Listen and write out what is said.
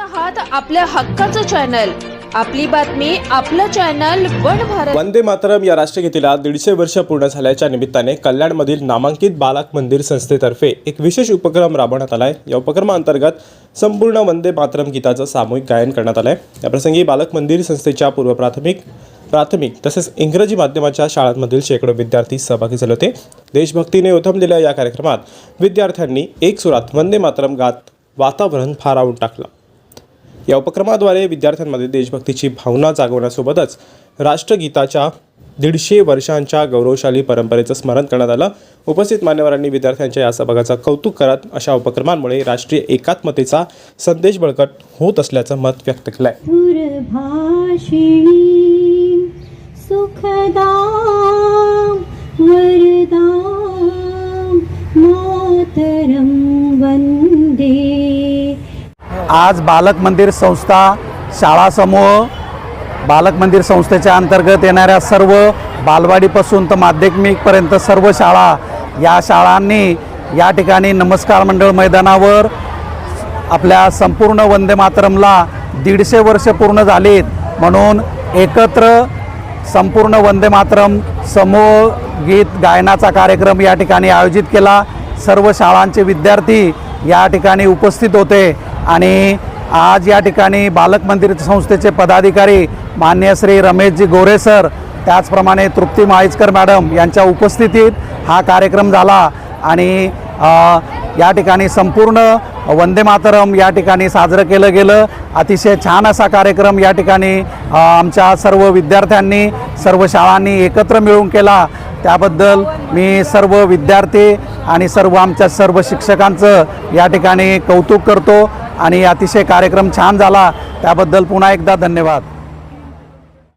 आहात आपल्या हक्काचं चॅनल आपली बातमी आपलं चॅनल वन भारत. वंदे मातरम या राष्ट्रगीतीला दीडशे वर्ष पूर्ण झाल्याच्या निमित्ताने कल्याणमधील नामांकित बालक मंदिर संस्थेतर्फे एक विशेष उपक्रम राबवण्यात आला आहे या उपक्रमाअंतर्गत संपूर्ण वंदे मातरम गीताचं सामूहिक गायन करण्यात आलं आहे याप्रसंगी बालक मंदिर संस्थेच्या पूर्व प्राथमिक प्राथमिक तसेच इंग्रजी माध्यमाच्या शाळांमधील शेकडो विद्यार्थी सहभागी झाले होते. देशभक्तीने उथमलेल्या या कार्यक्रमात विद्यार्थ्यांनी एक सुरात वंदे मातरम गात वातावरण फारावून टाकलं. या उपक्रमाद्वारे विद्यार्थ्यांमध्ये देशभक्तीची भावना जागवण्यासोबतच राष्ट्रगीताच्या दीडशे वर्षांच्या गौरवशाली परंपरेचं स्मरण करण्यात आलं. उपस्थित मान्यवरांनी विद्यार्थ्यांच्या या सहभागाचं कौतुक करत अशा उपक्रमांमुळे राष्ट्रीय एकात्मतेचा संदेश बळकट होत असल्याचं मत व्यक्त केलं आहे आज बालक मंदिर संस्था शाळा समूह बालक मंदिर संस्थेच्या अंतर्गत येणाऱ्या सर्व बालवाडीपासून तर माध्यमिकपर्यंत सर्व शाळा या शाळांनी या ठिकाणी नमस्कार मंडळ मैदानावर आपल्या संपूर्ण वंदे मातरमला दीडशे वर्ष पूर्ण झालीत. म्हणून एकत्र संपूर्ण वंदे मातरम समूह गीत गायनाचा कार्यक्रम या ठिकाणी आयोजित केला. सर्व शाळांचे विद्यार्थी या ठिकाणी उपस्थित होते. आणि आज या ठिकाणी बालक मंदिर संस्थेचे पदाधिकारी मान्य श्री रमेशजी गोरे सर त्याचप्रमाणे तृप्ती माळीचकर मॅडम यांच्या उपस्थितीत हा कार्यक्रम झाला. आणि या ठिकाणी संपूर्ण वंदे मातरम या ठिकाणी साजरं केलं गेलं. अतिशय छान असा कार्यक्रम या ठिकाणी आमच्या सर्व विद्यार्थ्यांनी सर्व शाळांनी एकत्र मिळून केला. त्याबद्दल मी सर्व विद्यार्थी आणि सर्व आमच्या सर्व शिक्षकांचं या ठिकाणी कौतुक करतो. आणि अतिशय कार्यक्रम छान झाला. त्याबद्दल पुन्हा एकदा धन्यवाद.